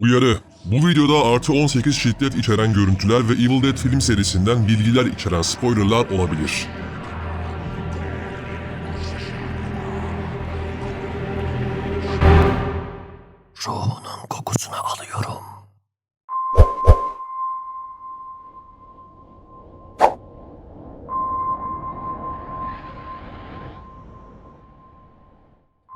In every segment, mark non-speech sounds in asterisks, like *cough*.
Uyarı. Bu videoda artı 18 şiddet içeren görüntüler ve Evil Dead film serisinden bilgiler içeren spoilerlar olabilir.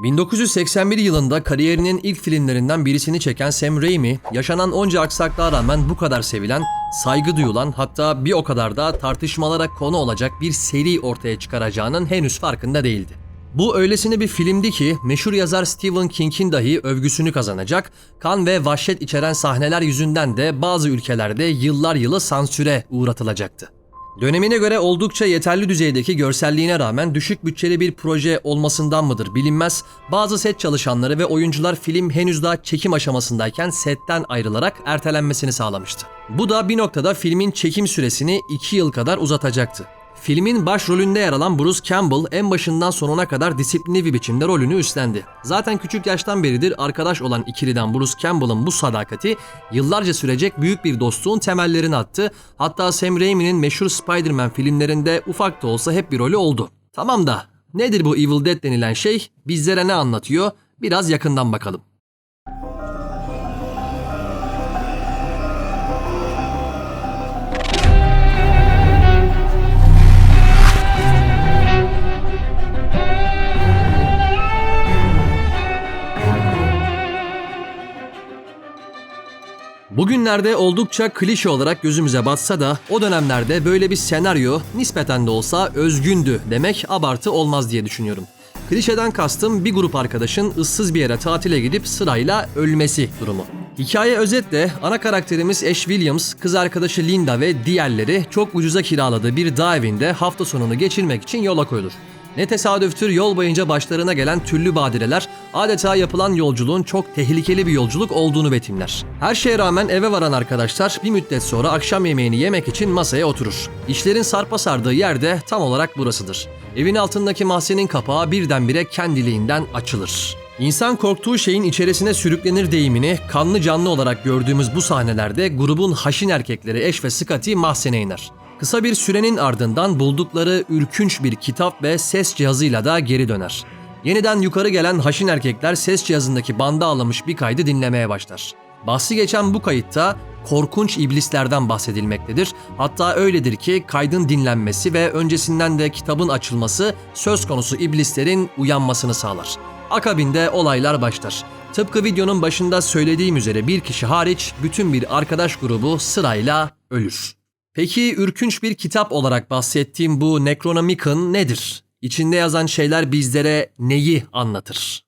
...1981 yılında kariyerinin ilk filmlerinden birisini çeken Sam Raimi... ...yaşanan onca aksaklığa rağmen bu kadar sevilen, saygı duyulan... ...hatta bir o kadar da tartışmalara konu olacak bir seri ortaya çıkaracağının henüz farkında değildi. Bu öylesine bir filmdi ki meşhur yazar Stephen King'in dahi övgüsünü kazanacak, kan ve vahşet içeren sahneler yüzünden de bazı ülkelerde yıllar yılı sansüre uğratılacaktı. Dönemine göre oldukça yeterli düzeydeki görselliğine rağmen düşük bütçeli bir proje olmasından mıdır bilinmez, bazı set çalışanları ve oyuncular film henüz daha çekim aşamasındayken setten ayrılarak ertelenmesini sağlamıştı. Bu da bir noktada filmin çekim süresini 2 yıl kadar uzatacaktı. Filmin başrolünde yer alan Bruce Campbell en başından sonuna kadar disiplinli bir biçimde rolünü üstlendi. Zaten küçük yaştan beridir arkadaş olan ikiliden Bruce Campbell'ın bu sadakati yıllarca sürecek büyük bir dostluğun temellerini attı. Hatta Sam Raimi'nin meşhur Spider-Man filmlerinde ufak da olsa hep bir rolü oldu. Tamam da nedir bu Evil Dead denilen şey? Bizlere ne anlatıyor? Biraz yakından bakalım. Bugünlerde oldukça klişe olarak gözümüze batsa da o dönemlerde böyle bir senaryo nispeten de olsa özgündü demek abartı olmaz diye düşünüyorum. Klişeden kastım bir grup arkadaşın ıssız bir yere tatile gidip sırayla ölmesi durumu. Hikaye özetle ana karakterimiz Ash Williams, kız arkadaşı Linda ve diğerleri çok ucuza kiraladığı bir dağ evinde hafta sonunu geçirmek için yola koyulur. Ne tesadüftür yol boyunca başlarına gelen türlü badireler adeta yapılan yolculuğun çok tehlikeli bir yolculuk olduğunu betimler. Her şeye rağmen eve varan arkadaşlar bir müddet sonra akşam yemeğini yemek için masaya oturur. İşlerin sarpa sardığı yerde tam olarak burasıdır. Evin altındaki mahzenin kapağı birdenbire kendiliğinden açılır. İnsan korktuğu şeyin içerisine sürüklenir deyimini kanlı canlı olarak gördüğümüz bu sahnelerde grubun haşin erkekleri Ash ve Scotty mahzene iner. Kısa bir sürenin ardından buldukları ürkünç bir kitap ve ses cihazıyla da geri döner. Yeniden yukarı gelen haşin erkekler ses cihazındaki banda alamış bir kaydı dinlemeye başlar. Bahsi geçen bu kayıtta korkunç iblislerden bahsedilmektedir. Hatta öyledir ki kaydın dinlenmesi ve öncesinden de kitabın açılması söz konusu iblislerin uyanmasını sağlar. Akabinde olaylar başlar. Tıpkı videonun başında söylediğim üzere bir kişi hariç bütün bir arkadaş grubu sırayla ölür. Peki ürkünç bir kitap olarak bahsettiğim bu Necronomicon nedir? İçinde yazan şeyler bizlere neyi anlatır?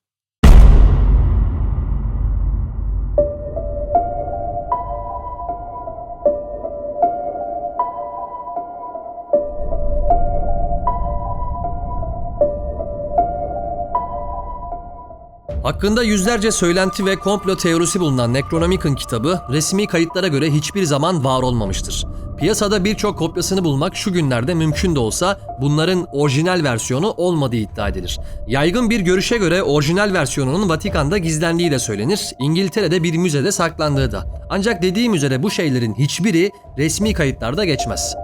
Hakkında yüzlerce söylenti ve komplo teorisi bulunan Necronomicon kitabı resmi kayıtlara göre hiçbir zaman var olmamıştır. Piyasada birçok kopyasını bulmak şu günlerde mümkün de olsa bunların orijinal versiyonu olmadığı iddia edilir. Yaygın bir görüşe göre orijinal versiyonunun Vatikan'da gizlendiği de söylenir, İngiltere'de bir müzede saklandığı da. Ancak dediğim üzere bu şeylerin hiçbiri resmi kayıtlarda geçmez.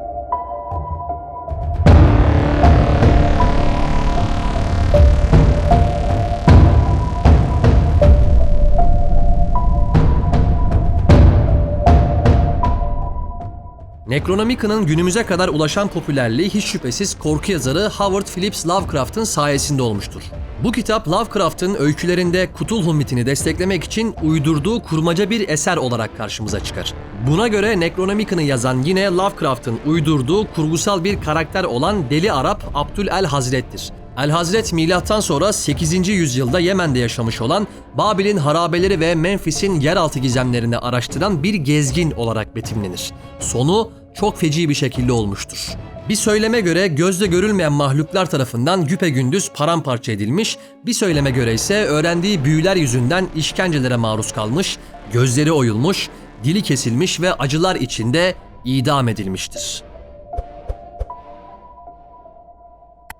Necronomicon'ın günümüze kadar ulaşan popülerliği hiç şüphesiz korku yazarı Howard Phillips Lovecraft'ın sayesinde olmuştur. Bu kitap Lovecraft'ın öykülerinde Cthulhu mitini desteklemek için uydurduğu kurmaca bir eser olarak karşımıza çıkar. Buna göre Necronomicon'ı yazan yine Lovecraft'ın uydurduğu kurgusal bir karakter olan Deli Arap Abdül El Hazret'tir. El Hazret milattan sonra 8. yüzyılda Yemen'de yaşamış olan Babil'in harabeleri ve Memphis'in yeraltı gizemlerini araştıran bir gezgin olarak betimlenir. Sonu çok feci bir şekilde olmuştur. Bir söyleme göre gözle görülmeyen mahluklar tarafından güpegündüz paramparça edilmiş, bir söyleme göre ise öğrendiği büyüler yüzünden işkencelere maruz kalmış, gözleri oyulmuş, dili kesilmiş ve acılar içinde idam edilmiştir.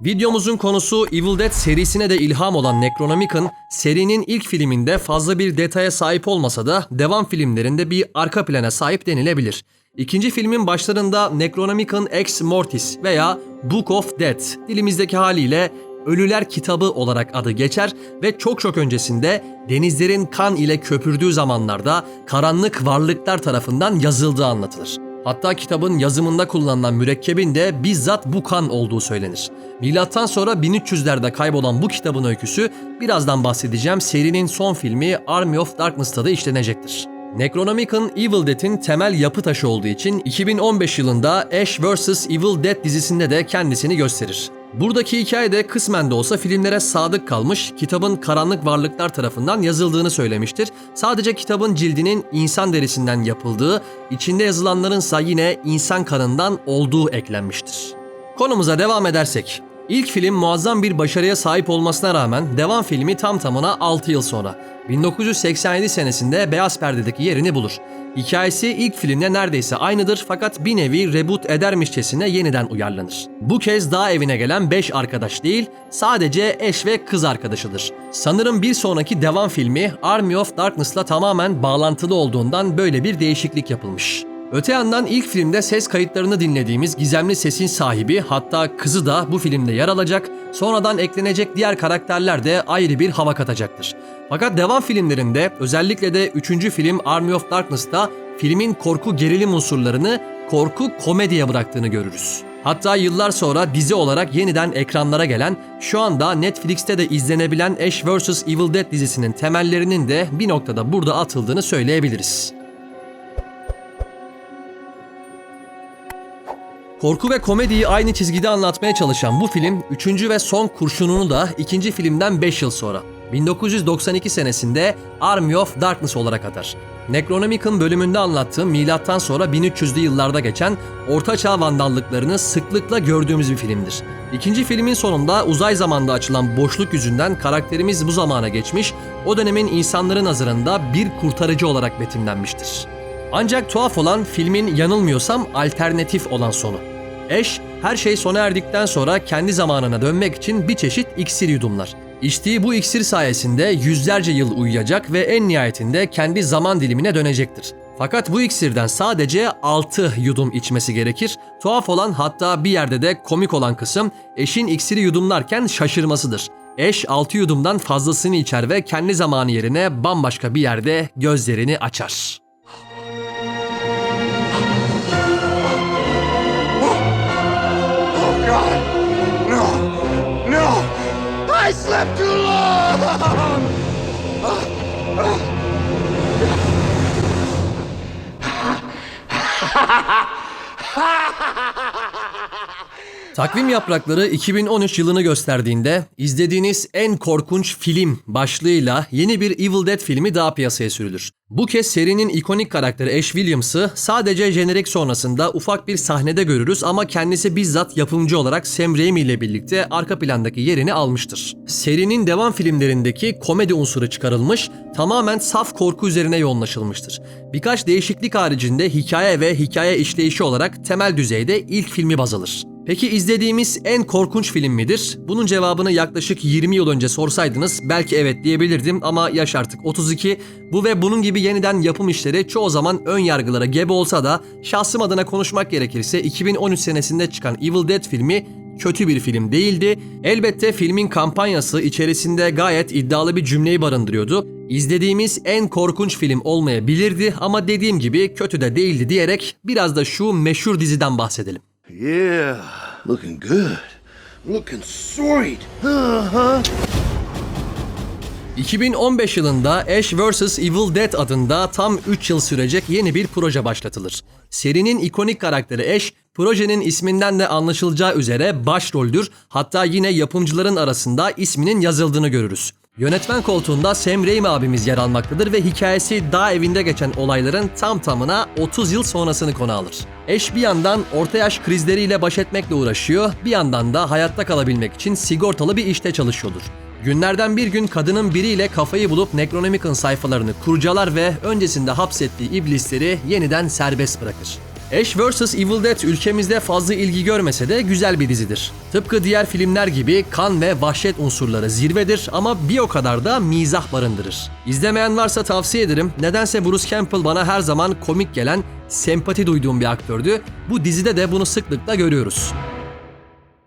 Videomuzun konusu Evil Dead serisine de ilham olan Necronomicon, serinin ilk filminde fazla bir detaya sahip olmasa da devam filmlerinde bir arka plana sahip denilebilir. İkinci filmin başlarında Necronomicon Ex Mortis veya Book of Dead dilimizdeki haliyle Ölüler Kitabı olarak adı geçer ve çok çok öncesinde denizlerin kan ile köpürdüğü zamanlarda karanlık varlıklar tarafından yazıldığı anlatılır. Hatta kitabın yazımında kullanılan mürekkebin de bizzat bu kan olduğu söylenir. Milattan sonra 1300'lerde kaybolan bu kitabın öyküsü birazdan bahsedeceğim serinin son filmi Army of Darkness'ta da işlenecektir. Necronomicon Evil Dead'in temel yapı taşı olduğu için 2015 yılında Ash vs. Evil Dead dizisinde de kendisini gösterir. Buradaki hikaye de kısmen de olsa filmlere sadık kalmış, kitabın karanlık varlıklar tarafından yazıldığını söylemiştir. Sadece kitabın cildinin insan derisinden yapıldığı, içinde yazılanlarınsa yine insan kanından olduğu eklenmiştir. Konumuza devam edersek, ilk film muazzam bir başarıya sahip olmasına rağmen devam filmi tam tamına 6 yıl sonra 1987 senesinde Beyaz Perde'deki yerini bulur. Hikayesi ilk filmle neredeyse aynıdır fakat bir nevi reboot edermişçesine yeniden uyarlanır. Bu kez dağ evine gelen 5 arkadaş değil, sadece eş ve kız arkadaşıdır. Sanırım bir sonraki devam filmi Army of Darkness'la tamamen bağlantılı olduğundan böyle bir değişiklik yapılmış. Öte yandan ilk filmde ses kayıtlarını dinlediğimiz gizemli sesin sahibi hatta kızı da bu filmde yer alacak, sonradan eklenecek diğer karakterler de ayrı bir hava katacaktır. Fakat devam filmlerinde özellikle de 3. film Army of Darkness'ta filmin korku gerilim unsurlarını korku komediye bıraktığını görürüz. Hatta yıllar sonra dizi olarak yeniden ekranlara gelen, şu anda Netflix'te de izlenebilen Ash vs. Evil Dead dizisinin temellerinin de bir noktada burada atıldığını söyleyebiliriz. Korku ve komediyi aynı çizgide anlatmaya çalışan bu film, üçüncü ve son kurşununu da ikinci filmden 5 yıl sonra, 1992 senesinde Army of Darkness olarak atar. Necronomicon bölümünde anlattığım milattan sonra 1300'lü yıllarda geçen ortaçağ vandallıklarını sıklıkla gördüğümüz bir filmdir. İkinci filmin sonunda uzay zamanda açılan boşluk yüzünden karakterimiz bu zamana geçmiş, o dönemin insanların nazarında bir kurtarıcı olarak betimlenmiştir. Ancak tuhaf olan filmin yanılmıyorsam alternatif olan sonu. Ash her şey sona erdikten sonra kendi zamanına dönmek için bir çeşit iksir yudumlar. İçtiği bu iksir sayesinde yüzlerce yıl uyuyacak ve en nihayetinde kendi zaman dilimine dönecektir. Fakat bu iksirden sadece 6 yudum içmesi gerekir. Tuhaf olan hatta bir yerde de komik olan kısım eşin iksiri yudumlarken şaşırmasıdır. Eş 6 yudumdan fazlasını içer ve kendi zamanı yerine bambaşka bir yerde gözlerini açar. God! No! No! I slept too long! *laughs* Takvim yaprakları 2013 yılını gösterdiğinde izlediğiniz en korkunç film başlığıyla yeni bir Evil Dead filmi daha piyasaya sürülür. Bu kez serinin ikonik karakteri Ash Williams'ı sadece jenerik sonrasında ufak bir sahnede görürüz ama kendisi bizzat yapımcı olarak Sam Raimi ile birlikte arka plandaki yerini almıştır. Serinin devam filmlerindeki komedi unsuru çıkarılmış, tamamen saf korku üzerine yoğunlaşılmıştır. Birkaç değişiklik haricinde hikaye ve hikaye işleyişi olarak temel düzeyde ilk filmi baz alır. Peki izlediğimiz en korkunç film midir? Bunun cevabını yaklaşık 20 yıl önce sorsaydınız belki evet diyebilirdim ama yaş artık 32. Bu ve bunun gibi yeniden yapım işleri çoğu zaman ön yargılara gebe olsa da şahsım adına konuşmak gerekirse 2013 senesinde çıkan Evil Dead filmi kötü bir film değildi. Elbette filmin kampanyası içerisinde gayet iddialı bir cümleyi barındırıyordu. İzlediğimiz en korkunç film olmayabilirdi ama dediğim gibi kötü de değildi diyerek biraz da şu meşhur diziden bahsedelim. Yeah, looking good. Looking sweet. Uh-huh. 2015 yılında Ash vs. Evil Dead adında tam 3 yıl sürecek yeni bir proje başlatılır. Serinin ikonik karakteri Ash, projenin isminden de anlaşılacağı üzere başroldür. Hatta yine yapımcıların arasında isminin yazıldığını görürüz. Yönetmen koltuğunda Sam Raimi abimiz yer almaktadır ve hikayesi dağ evinde geçen olayların tam tamına 30 yıl sonrasını konu alır. Ash bir yandan orta yaş krizleriyle baş etmekle uğraşıyor, bir yandan da hayatta kalabilmek için sigortalı bir işte çalışıyordur. Günlerden bir gün kadının biriyle kafayı bulup Necronomicon sayfalarını kurcalar ve öncesinde hapsettiği iblisleri yeniden serbest bırakır. Ash vs. Evil Dead ülkemizde fazla ilgi görmese de güzel bir dizidir. Tıpkı diğer filmler gibi kan ve vahşet unsurları zirvedir ama bir o kadar da mizah barındırır. İzlemeyen varsa tavsiye ederim. Nedense Bruce Campbell bana her zaman komik gelen, sempati duyduğum bir aktördü. Bu dizide de bunu sıklıkla görüyoruz.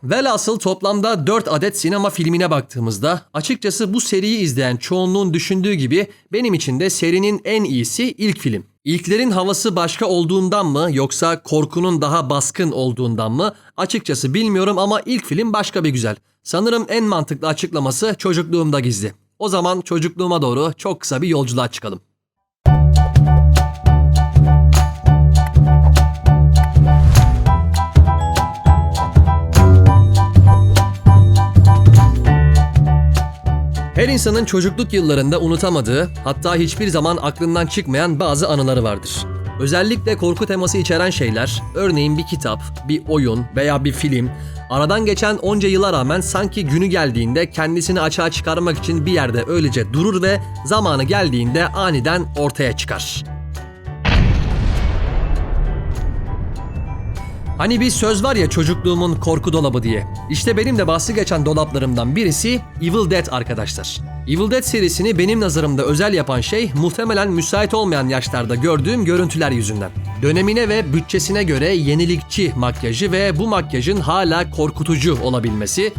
Velhasıl toplamda 4 adet sinema filmine baktığımızda açıkçası bu seriyi izleyen çoğunluğun düşündüğü gibi benim için de serinin en iyisi ilk film. İlklerin havası başka olduğundan mı yoksa korkunun daha baskın olduğundan mı açıkçası bilmiyorum ama ilk film başka bir güzel. Sanırım en mantıklı açıklaması çocukluğumda gizli. O zaman çocukluğuma doğru çok kısa bir yolculuğa çıkalım. Her insanın çocukluk yıllarında unutamadığı, hatta hiçbir zaman aklından çıkmayan bazı anıları vardır. Özellikle korku teması içeren şeyler, örneğin bir kitap, bir oyun veya bir film, aradan geçen onca yıla rağmen sanki günü geldiğinde kendisini açığa çıkarmak için bir yerde öylece durur ve zamanı geldiğinde aniden ortaya çıkar. Hani bir söz var ya çocukluğumun korku dolabı diye. İşte benim de bahsi geçen dolaplarımdan birisi Evil Dead arkadaşlar. Evil Dead serisini benim nazarımda özel yapan şey muhtemelen müsait olmayan yaşlarda gördüğüm görüntüler yüzünden. Dönemine ve bütçesine göre yenilikçi makyajı ve bu makyajın hala korkutucu olabilmesi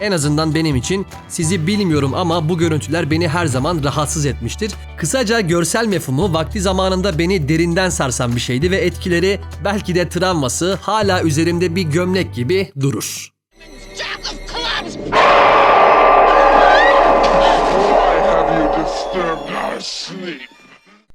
en azından benim için sizi bilmiyorum ama bu görüntüler beni her zaman rahatsız etmiştir. Kısaca görsel mefhumu vakti zamanında beni derinden sarsan bir şeydi ve etkileri belki de travması hala üzerimde bir gömlek gibi durur. Sleep?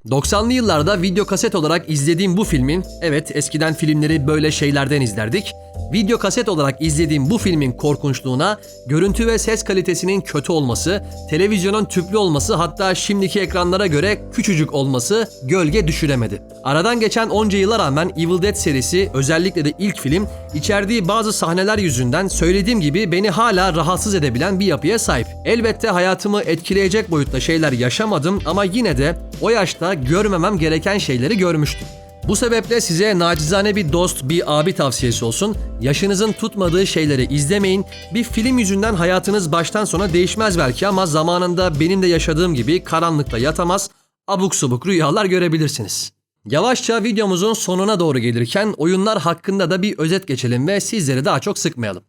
90'lı yıllarda video kaset olarak izlediğim bu filmin, evet eskiden filmleri böyle şeylerden izlerdik. Video kaset olarak izlediğim bu filmin korkunçluğuna, görüntü ve ses kalitesinin kötü olması, televizyonun tüplü olması hatta şimdiki ekranlara göre küçücük olması gölge düşüremedi. Aradan geçen onca yıla rağmen Evil Dead serisi özellikle de ilk film içerdiği bazı sahneler yüzünden söylediğim gibi beni hala rahatsız edebilen bir yapıya sahip. Elbette hayatımı etkileyecek boyutta şeyler yaşamadım ama yine de o yaşta görmemem gereken şeyleri görmüştüm. Bu sebeple size nacizane bir dost, bir abi tavsiyesi olsun. Yaşınızın tutmadığı şeyleri izlemeyin. Bir film yüzünden hayatınız baştan sona değişmez belki ama zamanında benim de yaşadığım gibi karanlıkta yatamaz, abuk subuk rüyalar görebilirsiniz. Yavaşça videomuzun sonuna doğru gelirken oyunlar hakkında da bir özet geçelim ve sizleri daha çok sıkmayalım.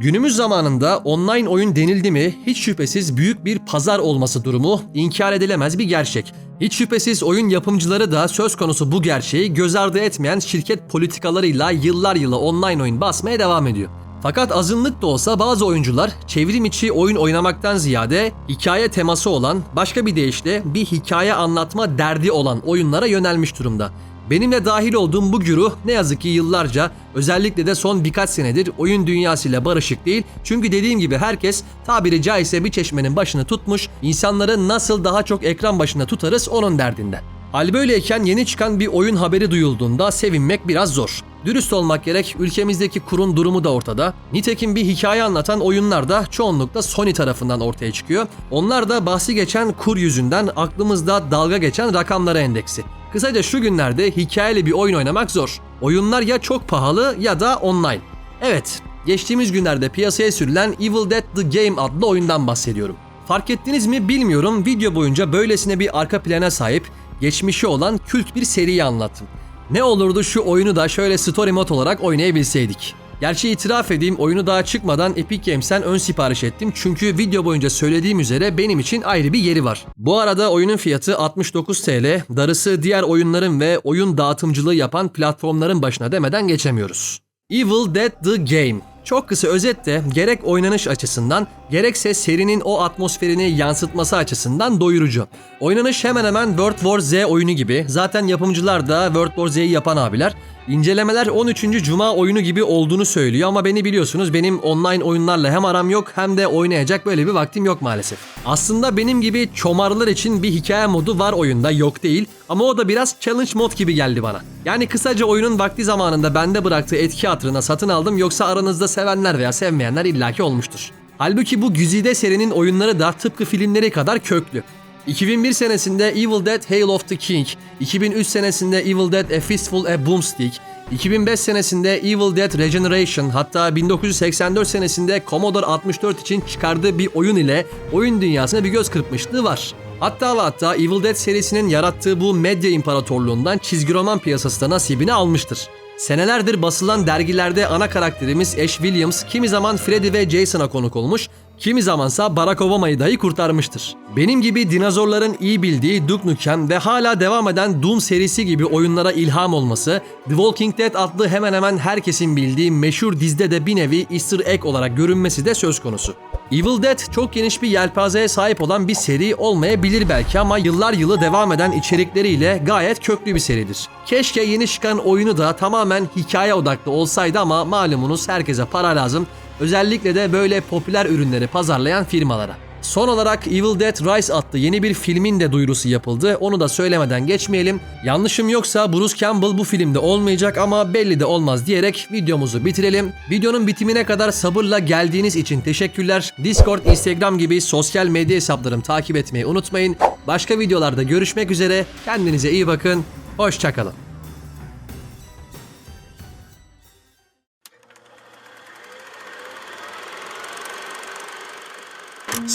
Günümüz zamanında online oyun denildi mi hiç şüphesiz büyük bir pazar olması durumu inkar edilemez bir gerçek. Hiç şüphesiz oyun yapımcıları da söz konusu bu gerçeği göz ardı etmeyen şirket politikalarıyla yıllar yılı online oyun basmaya devam ediyor. Fakat azınlık da olsa bazı oyuncular çevrim içi oyun oynamaktan ziyade hikaye teması olan, başka bir deyişle bir hikaye anlatma derdi olan oyunlara yönelmiş durumda. Benimle dahil olduğum bu güruh ne yazık ki yıllarca özellikle de son birkaç senedir oyun dünyasıyla barışık değil. Çünkü dediğim gibi herkes tabiri caizse bir çeşmenin başını tutmuş, insanları nasıl daha çok ekran başında tutarız onun derdinde. Hal böyleyken yeni çıkan bir oyun haberi duyulduğunda sevinmek biraz zor. Dürüst olmak gerek ülkemizdeki kurun durumu da ortada. Nitekim bir hikaye anlatan oyunlar da çoğunlukla Sony tarafından ortaya çıkıyor. Onlar da bahsi geçen kur yüzünden aklımızda dalga geçen rakamlara endeksi. Kısaca şu günlerde hikayeli bir oyun oynamak zor. Oyunlar ya çok pahalı ya da online. Evet, geçtiğimiz günlerde piyasaya sürülen Evil Dead The Game adlı oyundan bahsediyorum. Fark ettiniz mi bilmiyorum video boyunca böylesine bir arka plana sahip, geçmişi olan kült bir seriyi anlattım. Ne olurdu şu oyunu da şöyle story mode olarak oynayabilseydik. Gerçi itiraf edeyim oyunu daha çıkmadan Epic Games'ten ön sipariş ettim çünkü video boyunca söylediğim üzere benim için ayrı bir yeri var. Bu arada oyunun fiyatı 69 TL, darısı diğer oyunların ve oyun dağıtımcılığı yapan platformların başına demeden geçemiyoruz. Evil Dead The Game çok kısa özetle gerek oynanış açısından gerekse serinin o atmosferini yansıtması açısından doyurucu. Oynanış hemen hemen World War Z oyunu gibi. Zaten yapımcılar da World War Z'yi yapan abiler. İncelemeler 13. Cuma oyunu gibi olduğunu söylüyor ama beni biliyorsunuz benim online oyunlarla hem aram yok hem de oynayacak böyle bir vaktim yok maalesef. Aslında benim gibi çomarlar için bir hikaye modu var oyunda yok değil ama o da biraz challenge mod gibi geldi bana. Yani kısaca oyunun vakti zamanında bende bıraktığı etki hatırına satın aldım yoksa aranızda sevenler veya sevmeyenler illaki olmuştur. Halbuki bu güzide serinin oyunları da tıpkı filmleri kadar köklü. 2001 senesinde Evil Dead Hail of the King, 2003 senesinde Evil Dead A Fistful A Boomstick, 2005 senesinde Evil Dead Regeneration hatta 1984 senesinde Commodore 64 için çıkardığı bir oyun ile oyun dünyasına bir göz kırpmışlığı var. Hatta ve hatta Evil Dead serisinin yarattığı bu medya imparatorluğundan çizgi roman piyasası da nasibini almıştır. Senelerdir basılan dergilerde ana karakterimiz Ash Williams kimi zaman Freddy ve Jason'a konuk olmuş, kimi zamansa Barack Obama'yı dahi kurtarmıştır. Benim gibi dinozorların iyi bildiği Duke Nukem ve hala devam eden Doom serisi gibi oyunlara ilham olması, The Walking Dead adlı hemen hemen herkesin bildiği meşhur dizide de bir nevi easter egg olarak görünmesi de söz konusu. Evil Dead çok geniş bir yelpazeye sahip olan bir seri olmayabilir belki ama yıllar yılı devam eden içerikleriyle gayet köklü bir seridir. Keşke yeni çıkan oyunu da tamamen hikaye odaklı olsaydı ama malumunuz herkese para lazım. Özellikle de böyle popüler ürünleri pazarlayan firmalara. Son olarak Evil Dead Rise adlı yeni bir filmin de duyurusu yapıldı. Onu da söylemeden geçmeyelim. Yanlışım yoksa Bruce Campbell bu filmde olmayacak ama belli de olmaz diyerek videomuzu bitirelim. Videonun bitimine kadar sabırla geldiğiniz için teşekkürler. Discord, Instagram gibi sosyal medya hesaplarımı takip etmeyi unutmayın. Başka videolarda görüşmek üzere. Kendinize iyi bakın. Hoşçakalın.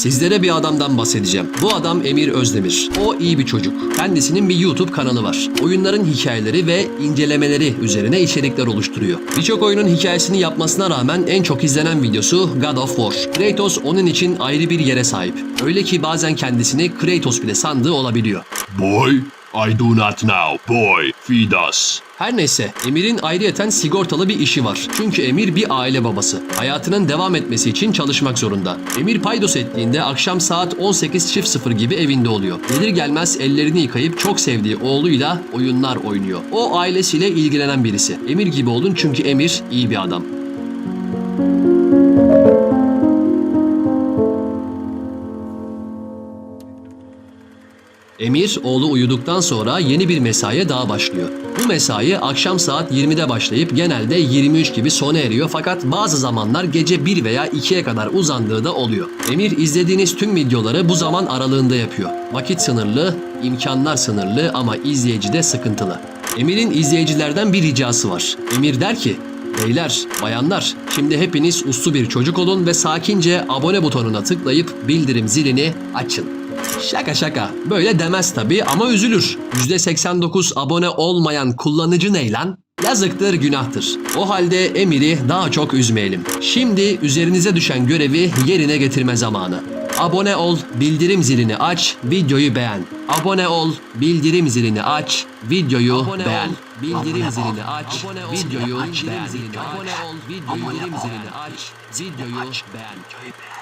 Sizlere bir adamdan bahsedeceğim. Bu adam Emir Özdemir. O iyi bir çocuk. Kendisinin bir YouTube kanalı var. Oyunların hikayeleri ve incelemeleri üzerine içerikler oluşturuyor. Birçok oyunun hikayesini yapmasına rağmen en çok izlenen videosu God of War. Kratos onun için ayrı bir yere sahip. Öyle ki bazen kendisini Kratos bile sandığı olabiliyor. Boy, I do not know. Boy, feed us. Her neyse Emir'in ayrıyeten sigortalı bir işi var. Çünkü Emir bir aile babası. Hayatının devam etmesi için çalışmak zorunda. Emir paydos ettiğinde akşam saat 18.00 gibi evinde oluyor. Gelir gelmez ellerini yıkayıp çok sevdiği oğluyla oyunlar oynuyor. O ailesiyle ilgilenen birisi. Emir gibi olun çünkü Emir iyi bir adam. Emir oğlu uyuduktan sonra yeni bir mesaiye daha başlıyor. Bu mesai akşam saat 20'de başlayıp genelde 23 gibi sona eriyor fakat bazı zamanlar gece 1 veya 2'ye kadar uzandığı da oluyor. Emir izlediğiniz tüm videoları bu zaman aralığında yapıyor. Vakit sınırlı, imkanlar sınırlı ama izleyici de sıkıntılı. Emir'in izleyicilerden bir ricası var. Emir der ki, Beyler, bayanlar, şimdi hepiniz uslu bir çocuk olun ve sakince abone butonuna tıklayıp bildirim zilini açın. Şaka şaka. Böyle demez tabii ama üzülür. %89 abone olmayan kullanıcı ne lan? Yazıktır, günahtır. O halde Emir'i daha çok üzmeyelim. Şimdi üzerinize düşen görevi yerine getirme zamanı. Abone ol, bildirim zilini aç, videoyu beğen. Abone ol, bildirim zilini aç, videoyu beğen. bildirim zilini aç, videoyu beğen. Abone ol, bildirim zilini aç, videoyu beğen.